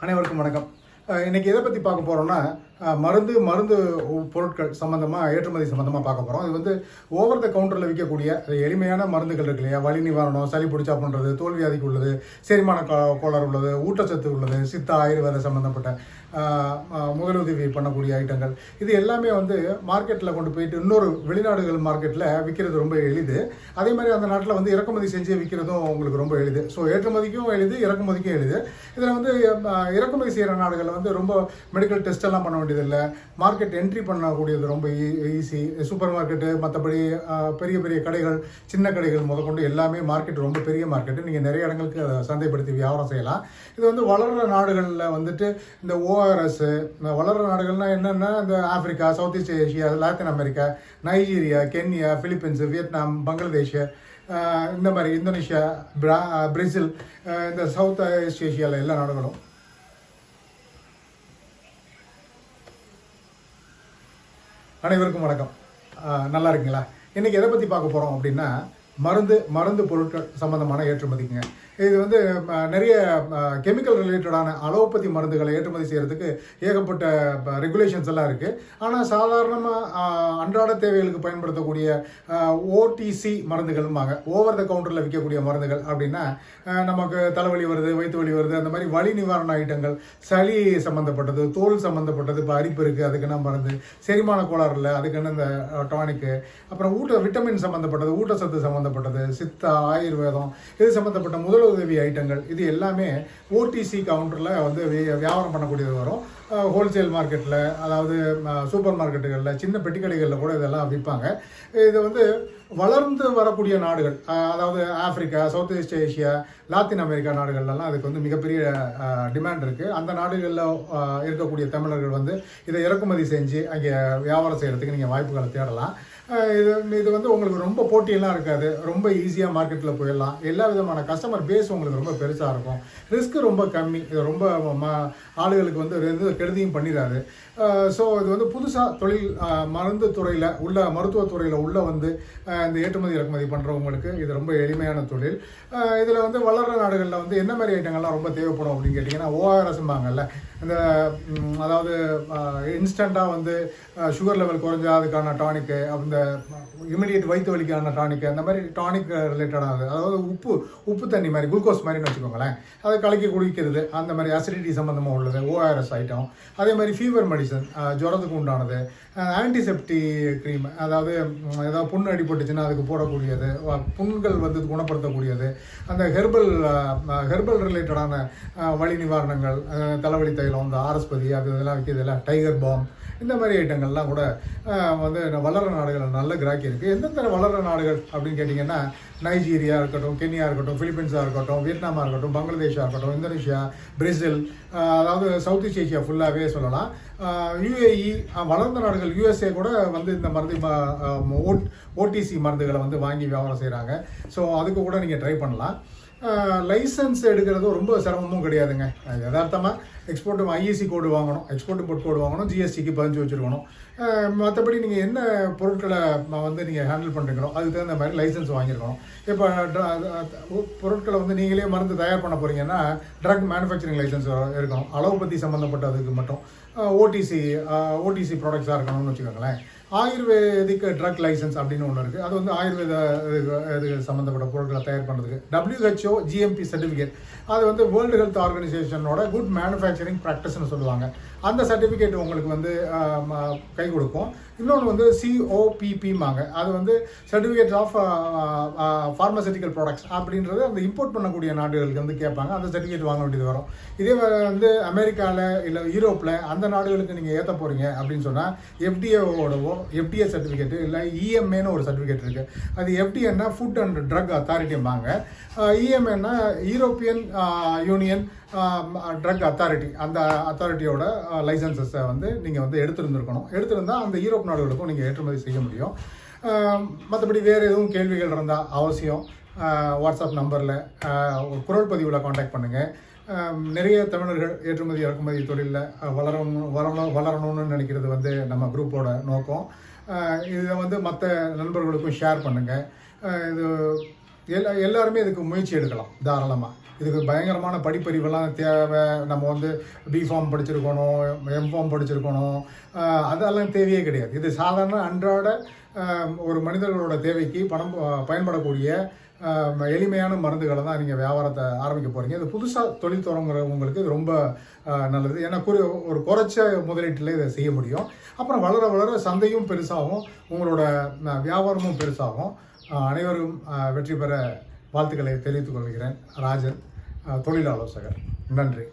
அனைவருக்கும் வணக்கம். இன்றைக்கி இன்னைக்கு எதை பற்றி பார்க்க போகிறோம்னா மருந்து மருந்து பொருட்கள் சம்மந்தமாக ஏற்றுமதி சம்மந்தமாக பார்க்க போகிறோம் இது வந்து ஓவர் த கவுண்டரில் விற்கக்கூடிய எளிமையான மருந்துகள் இருக்கு இல்லையா? வலி நிவாரணம் சளி பிடிச்சா பண்ணுறது தோல்வியாதிக்கு உள்ளது செரிமான கோ- கோளாறு உள்ளது ஊட்டச்சத்து உள்ளது சித்த ஆயுர்வேத சம்மந்தப்பட்ட முதலுதவி பண்ணக்கூடிய ஐட்டங்கள். இது எல்லாமே வந்து மார்க்கெட்டில் கொண்டு போயிட்டு இன்னொரு வெளிநாடுகள் மார்க்கெட்டில் விற்கிறது ரொம்ப எளிது. அதே மாதிரி அந்த நாட்டில் வந்து இறக்குமதி செஞ்சு விற்கிறதும் உங்களுக்கு ரொம்ப எளிது. ஸோ ஏற்றுமதிக்கும் எளிது இறக்குமதிக்கும் எளிது. இதில் வந்து இறக்குமதி செய்கிற நாடுகளில் வந்து ரொம்ப மெடிக்கல் டெஸ்ட்டெல்லாம் பண்ண வேண்டியதில்லை. மார்க்கெட் என்ட்ரி பண்ணக்கூடியது ரொம்ப ஈஸி சூப்பர் மார்க்கெட்டு மற்றபடி பெரிய பெரிய கடைகள் சின்ன கடைகள் முதற்கொண்டு எல்லாமே மார்க்கெட் ரொம்ப பெரிய மார்க்கெட்டு நீங்கள் நிறைய இடங்களுக்கு சந்தைப்படுத்தி வியாபாரம் செய்யலாம். இது வந்து வளர்கிற நாடுகளில் வந்துட்டு இந்த ஓ இந்த வளர்கிற நாடுகள்னால் என்னென்னா இந்த Africa south east Asia Latin America Nigeria Kenya Philippines Vietnam Bangladesh இந்த மாதிரி இந்தோனேஷியா பிரா பிரேசில் இந்த சவுத் ஈஸ்ட் ஏஷியாவில் எல்லா நாடுகளும். அனைவருக்கும் வணக்கம். நல்லா இருக்கீங்களா? இன்றைக்கி எதை பற்றி பார்க்க போகிறோம் அப்படின்னா மருந்து மருந்து பொருட்கள் சம்மந்தமான ஏற்றுமதிங்க. இது வந்து நிறைய கெமிக்கல் ரிலேட்டடான அலோபதி மருந்துகளை ஏற்றுமதி செய்கிறதுக்கு ஏகப்பட்ட ரெகுலேஷன்ஸ் எல்லாம் இருக்குது ஆனால் சாதாரணமாக அன்றாட தேவைகளுக்கு பயன்படுத்தக்கூடிய ஓடிசி மருந்துகள்மாங்க ஓவர் த கவுண்டரில் விற்கக்கூடிய மருந்துகள் அப்படின்னா நமக்கு தலைவலி வருது வயிற்று வலி வருது அந்த மாதிரி வலி நிவாரண ஐட்டங்கள் சளி சம்மந்தப்பட்டது தோல் சம்மந்தப்பட்டது இப்போ அரிப்பு இருக்குது அதுக்குன்னா மருந்து செரிமான கோளாறு இல்லை அதுக்குன்னு இந்த டானிக்கு அப்புறம் ஊட்ட விட்டமின் சம்மந்தப்பட்டது ஊட்டச்சத்து சம்மந்தப்பட்டது சித்தா ஆயுர்வேதம் இது சம்மந்தப்பட்ட முதலுதவி ஐட்டங்கள். இது எல்லாமே ஓடிசி கவுண்டரில் வந்து வியாபாரம் பண்ணக்கூடியது வரும். ஹோல்சேல் மார்க்கெட்டில் அதாவது சூப்பர் மார்க்கெட்டுகளில் சின்ன பெட்டி கடைகளில் கூட இதெல்லாம் விற்பாங்க. இது வந்து வளர்ந்து வரக்கூடிய நாடுகள் அதாவது Africa south east Asia Latin America நாடுகள்லாம் அதுக்கு வந்து மிகப்பெரிய டிமாண்ட் இருக்குது அந்த நாடுகளில் இருக்கக்கூடிய தமிழர்கள் வந்து இதை இறக்குமதி செஞ்சு அங்கே வியாபாரம் செய்கிறதுக்கு நீங்கள் வாய்ப்புகளை தேடலாம். இது இது வந்து உங்களுக்கு ரொம்ப போட்டியெல்லாம் இருக்காது. ரொம்ப ஈஸியாக மார்க்கெட்டில் போயிடலாம். எல்லா விதமான கஸ்டமர் பேஸ் உங்களுக்கு ரொம்ப பெருசாக இருக்கும். ரிஸ்க் ரொம்ப கம்மி. இது ரொம்ப ம ஆளுகளுக்கு வந்து எந்த கெடுதியும் பண்ணிடாது. ஸோ இது வந்து புதுசாக தொழில் மருந்து துறையில் உள்ள மருத்துவத்துறையில் உள்ள வந்து இந்த ஏற்றுமதி இறக்குமதி பண்ணுறவங்களுக்கு இது ரொம்ப எளிமையான தொழில். இதில் வந்து வளர்கிற நாடுகளில் வந்து என்ன மாதிரி ஐட்டங்கள்லாம் ரொம்ப தேவைப்படும் அப்படின்னு கேட்டிங்கன்னா ஓஆர்எஸ்ம்பாங்கல்ல இந்த அதாவது இன்ஸ்டண்ட்டாக வந்து சுகர் லெவல் குறைஞ்சா அதுக்கான டானிக்கு அந்த இமிடியேட் வயிற்று வலிக்கான டானிக்கு அந்த மாதிரி டானிக் ரிலேட்டடானது அதாவது உப்பு உப்பு தண்ணி மாதிரி குளுக்கோஸ் மாதிரின்னு வச்சுக்கோங்களேன். அதை கலக்கி குடிக்கிறது அந்த மாதிரி அசிடிட்டி சம்மந்தமாக உள்ளது ஓஆர்எஸ் ஐட்டம் அதே மாதிரி ஃபீவர் மெடிசன் ஜுரத்துக்கு உண்டானது. ஆன்டிசெப்டி க்ரீம் அதாவது ஏதாவது புண்ணு அடிபட்டுச்சுன்னா அதுக்கு போடக்கூடியது வ- புண்கள் வந்து குணப்படுத்தக்கூடியது. அந்த ஹெர்பல் ஹெர்பல் ரிலேட்டடான வலி நிவாரணங்கள் தலைவலி தைலம் இந்த ஆரஸ்பதி அது இதெல்லாம் விற்கிறதுல டைகர் பாம் இந்த மாதிரி ஐட்டங்கள்லாம் கூட வந்து வளர்கிற நாடுகள் நல்ல கிராக்கி இருக்குது எந்தெந்த வளர்கிற நாடுகள் அப்படின்னு கேட்டிங்கன்னா நைஜீரியா இருக்கட்டும் கென்யா இருக்கட்டும் ஃபிலிப்பீன்ஸாக இருக்கட்டும் வியட்நாமாக இருக்கட்டும் பங்களாதேஷாக இருக்கட்டும் இந்தோனேஷியா பிரேசில் அதாவது சவுத் ஈஸ்ட் ஏஷியா ஃபுல்லாகவே சொல்லலாம் யுஏஇ வளர்ந்த நாடுகள் யுஎஸ்ஏ கூட வந்து இந்த மருந்து ஓட் ஓடிசி மருந்துகளை வந்து வாங்கி வியாபாரம் செய்கிறாங்க ஸோ அதுக்கு கூட நீங்கள் ட்ரை பண்ணலாம் லைசன்ஸ் எடுக்கிறது ரொம்ப சிரமமும் கிடையாதுங்க. யதார்த்தமாக எக்ஸ்போர்ட் ஐஇசி கோடு வாங்கணும். எக்ஸ்போர்ட் இம்போர்ட் கோடு வாங்கணும். ஜிஎஸ்டிக்கு பதிஞ்சு வச்சுருக்கணும். மற்றபடி நீங்கள் என்ன பொருட்களை வந்து நீங்கள் ஹேண்டில் பண்ணுறீங்களோ அதுக்கு தகுந்த மாதிரி லைசன்ஸ் வாங்கியிருக்கணும். இப்போ பொருட்களை வந்து நீங்களே மருந்து தயார் பண்ண போகிறீங்கன்னா ட்ரக் மேனுஃபேக்சரிங் லைசன்ஸ் இருக்கணும். அலோபதி சம்மந்தப்பட்டதுக்கு மட்டும். ஓடிசி ஓடிசி ப்ராடக்ட்ஸாக இருக்கணும்னு வச்சுக்கோங்களேன். ஆயுர்வேதிக் ட்ரக் லைசன்ஸ் அப்படின்னு ஒன்று இருக்குது அது வந்து ஆயுர்வேத இது- சம்மந்தப்பட்ட பொருட்களை தயார் பண்ணுறதுக்கு டபிள்யூஹெச்ஓ ஜிஎம்பி சர்டிஃபிகேட் அது வந்து வேர்ல்டு ஹெல்த் ஆர்கனைசேஷனோட குட் மேனுஃபேக்சரிங் ப்ராக்டிஸ்னு சொல்லுவாங்க. அந்த சர்டிஃபிகேட் உங்களுக்கு வந்து கை கொடுக்கும். இன்னொன்று வந்து சிஓபிபிமாங்க அது வந்து சர்டிஃபிகேட் ஆஃப் ஃபார்மசூட்டிக்கல் ப்ராடக்ட்ஸ் அப்படின்றது அந்த இம்போர்ட் பண்ணக்கூடிய நாடுகளுக்கு வந்து கேட்பாங்க. அந்த சர்டிஃபிகேட் வாங்க வேண்டியது வரும். இதே மாதிரி வந்து அமெரிக்காவில் இல்லை யூரோப்பில் அந்த நாடுகளுக்கு நீங்கள் ஏற்ற போகிறீங்க அப்படின்னு சொன்னால் எஃப்டிஏவோடவோ எஃப்டிஏ சர்டிஃபிகேட் இல்லை இஎம்ஏன்னு ஒரு சர்டிஃபிகேட் இருக்குது அது எஃப்டிஏன்னா ஃபுட் அண்ட் ட்ரக் அத்தாரிட்டிம்பாங்க இஎம்ஏன்னா யூரோப்பியன் யூனியன் ட்ரக் அத்தாரிட்டி அந்த அத்தாரிட்டியோட லைசன்சஸை வந்து நீங்கள் வந்து எடுத்திருந்துருக்கணும். எடுத்திருந்தால் அந்த யூரோப் நாடுகளுக்கும் நீங்கள் ஏற்றுமதி செய்ய முடியும். மற்றபடி வேறு எதுவும் கேள்விகள் இருந்தால் அவசியம். வாட்ஸ்அப் நம்பரில் குரல் பதிவில் காண்டாக்ட் பண்ணுங்கள் நிறைய தமிழர்கள் ஏற்றுமதி இறக்குமதி தொழிலில் வளரணும் வளரணும் வளரணும்னு நினைக்கிறது வந்து நம்ம குரூப்போட நோக்கம். இதை வந்து மற்ற நண்பர்களுக்கும் ஷேர் பண்ணுங்கள் இது எல்லா எல்லாருமே இதுக்கு முயற்சி எடுக்கலாம் தாராளமாக இதுக்கு பயங்கரமான படிப்பறிவெல்லாம் தேவை. நம்ம வந்து பிஃபார்ம் படிச்சிருக்கணும் எம்ஃபார்ம் படிச்சிருக்கணும். அதெல்லாம் தேவையே கிடையாது. இது சாதாரண அன்றாட ஒரு மனிதர்களோட தேவைக்கு பணம் பயன்படக்கூடிய எளிமையான மருந்துகளை தான் நீங்கள் வியாபாரத்தை ஆரம்பிக்க போகிறீங்க இது புதுசாக தொழில் தொடங்குறவங்களுக்கு இது ரொம்ப நல்லது. ஏன்னா குறி ஒரு குறைச்ச முதலீட்டில் இதை செய்ய முடியும். அப்புறம் வளர வளர சந்தையும் பெருசாகும். உங்களோட வியாபாரமும் பெருசாகும். அனைவரும் வெற்றி பெற வாழ்த்துக்களை தெரிவித்துக் கொள்கிறேன். ராஜன் தொழில் ஆலோசகர் நன்றி.